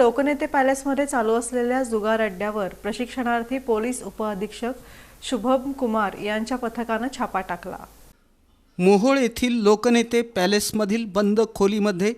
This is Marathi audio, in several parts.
लोकनेते पॅलेसमध्ये चालू असलेल्या जुगार अड्ड्यावर प्रशिक्षणार्थी पोलीस उपअधीक्षक शुभम कुमार यांच्या पथकानं छापा टाकला. मोहोळ येथील लोकनेते पॅलेसमधील बंद खोलीमध्ये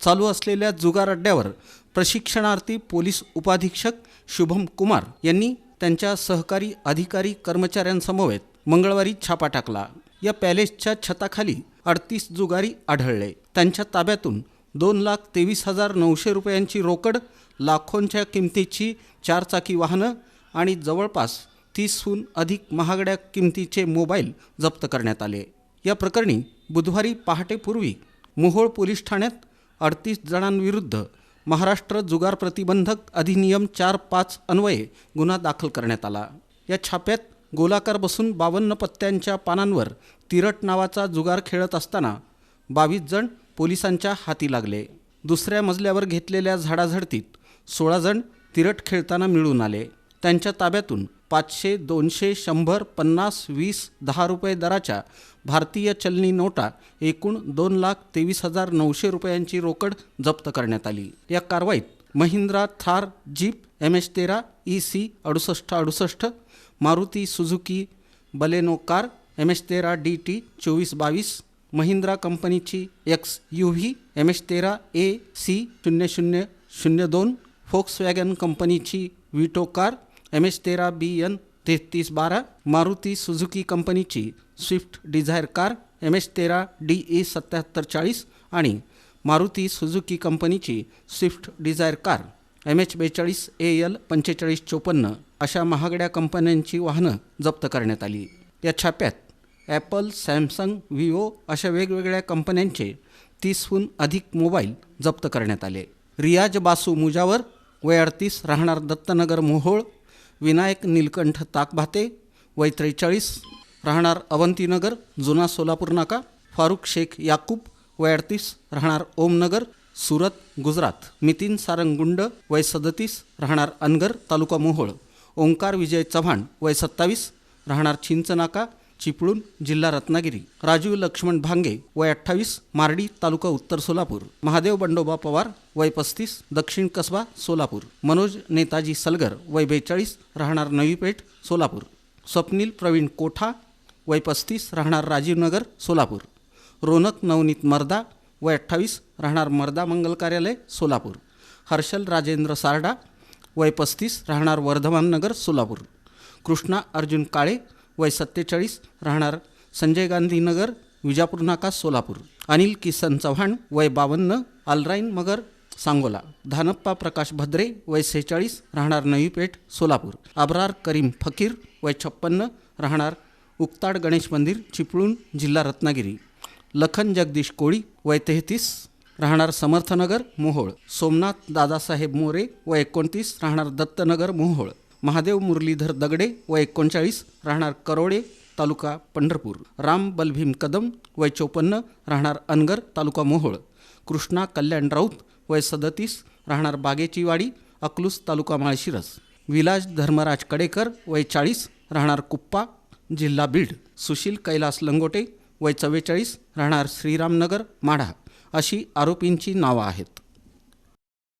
चालू असलेल्या जुगार अड्ड्यावर प्रशिक्षणार्थी पोलीस उपाधीक्षक शुभम कुमार यांनी त्यांच्या सहकारी अधिकारी कर्मचाऱ्यांसमवेत मंगळवारी छापा टाकला. या पॅलेसच्या छताखाली अडतीस जुगारी आढळले. त्यांच्या ताब्यातून दोन लाख तेवीस हजार नऊशे रुपयांची रोकड लाखोंच्या किमतीची चारचाकी वाहनं आणि जवळपास तीसहून अधिक महागड्या किमतीचे मोबाईल जप्त करण्यात आले. या प्रकरणी बुधवारी पहाटेपूर्वी मोहोळ पोलीस ठाण्यात अडतीस जणांविरुद्ध महाराष्ट्र जुगार प्रतिबंधक अधिनियम चार पाच अन्वये गुन्हा दाखल करण्यात आला. या छाप्यात गोलाकार बसून बावन्न पत्त्यांच्या पानांवर तिरट नावाचा जुगार खेळत असताना बावीस जण पोलिसांच्या हाती लागले. दुसऱ्या मजल्यावर घेतलेल्या झाडाझडतीत सोळा जण तिरट खेळताना मिळून आले. त्यांच्या ताब्यातून पाचशे दोनशे शंभर पन्नास वीस दहा रुपये दराच्या भारतीय चलनी नोटा एकूण दोन लाख तेवीस हजार नऊशे रुपयांची रोकड जप्त करण्यात आली. या कारवाईत Mahindra Thar jeep M H तेरा ई सी अडुसष्ट अडुसष्ट Maruti Suzuki Baleno car M H तेरा डी टी चोवीस बावीस महिंद्रा कंपनीची X U V M H तेरा ए सी शून्य शून्य शून्य दोन फोक्सवॅगन कंपनीची विटो कार एम एच तेरा बी एन तेहतीस बारा मारुती सुझुकी कंपनीची Swift Dzire car M H तेरा डी ए सत्याहत्तर चाळीस आणि मारुती सुझुकी कंपनीची Swift Dzire car M H बेचाळीस ए एल पंचेचाळीस चोपन्न अशा महागड्या कंपन्यांची वाहनं जप्त करण्यात आली. या छाप्यात ॲपल सॅमसंग विवो अशा वेगवेगळ्या कंपन्यांचे तीसहून अधिक मोबाईल जप्त करण्यात आले. रियाज बासू मुजावर वय अडतीस राहणार दत्तनगर मोहोळ विनायक नीलकंठ ताकभाते वय त्रेचाळीस राहणार अवंतीनगर जुना सोलापूर नाका फारुख शेख याकूब वय अडतीस राहणार ओमनगर सुरत गुजरात मितीन सारंगुंड वय सदतीस राहणार अनगर तालुका मोहोळ ओंकार विजय चव्हाण वय सत्तावीस राहणार चिंचनाका चिपळूण जिल्हा रत्नागिरी राजीव लक्ष्मण भांगे वय अठ्ठावीस मार्डी तालुका उत्तर सोलापूर महादेव बंडोबा पवार वय पस्तीस दक्षिण कसबा सोलापूर मनोज नेताजी सलगर वय बेचाळीस राहणार नवीपेठ सोलापूर स्वप्नील प्रवीण कोठा वय पस्तीस राहणार राजीवनगर सोलापूर रोनक नवनीत मर्दा वय अठ्ठावीस राहणार मर्दा मंगल कार्यालय सोलापूर हर्षल राजेंद्र सारडा वय पस्तीस राहणार वर्धमान नगर सोलापूर कृष्णा अर्जुन काळे वय सत्तेचाळीस राहणार संजय गांधी नगर विजापूर नाका सोलापूर. अनिल किसन चव्हाण वय बावन्न आलराईन मगर सांगोला. धानप्पा प्रकाश भद्रे वय सेहेचाळीस राहणार नवीपेठ सोलापूर. अब्रार करीम फकीर वय छप्पन्न राहणार उक्ताड गणेश मंदिर चिपळूण जिल्हा रत्नागिरी. लखन जगदीश कोळी वय तेहतीस राहणार समर्थनगर मोहोळ. सोमनाथ दादासाहेब मोरे वय एकोणतीस राहणार दत्तनगर मोहोळ. महादेव मुरलीधर दगडे वय एकोणचाळीस राहणार करोडे तालुका पंढरपूर. राम बलभीम कदम वय चोपन्न राहणार अनगर तालुका मोहोळ. कृष्णा कल्याण राऊत वय सदतीस राहणार बागेची वाडी अकलूस तालुका माळशिरस. विलास धर्मराज कडेकर वय चाळीस राहणार कुप्पा जिल्हा बीड. सुशील कैलास लंगोटे वय चव्वेचाळीस राहणार श्रीरामनगर माढा. अशी आरोपींची नावं आहेत.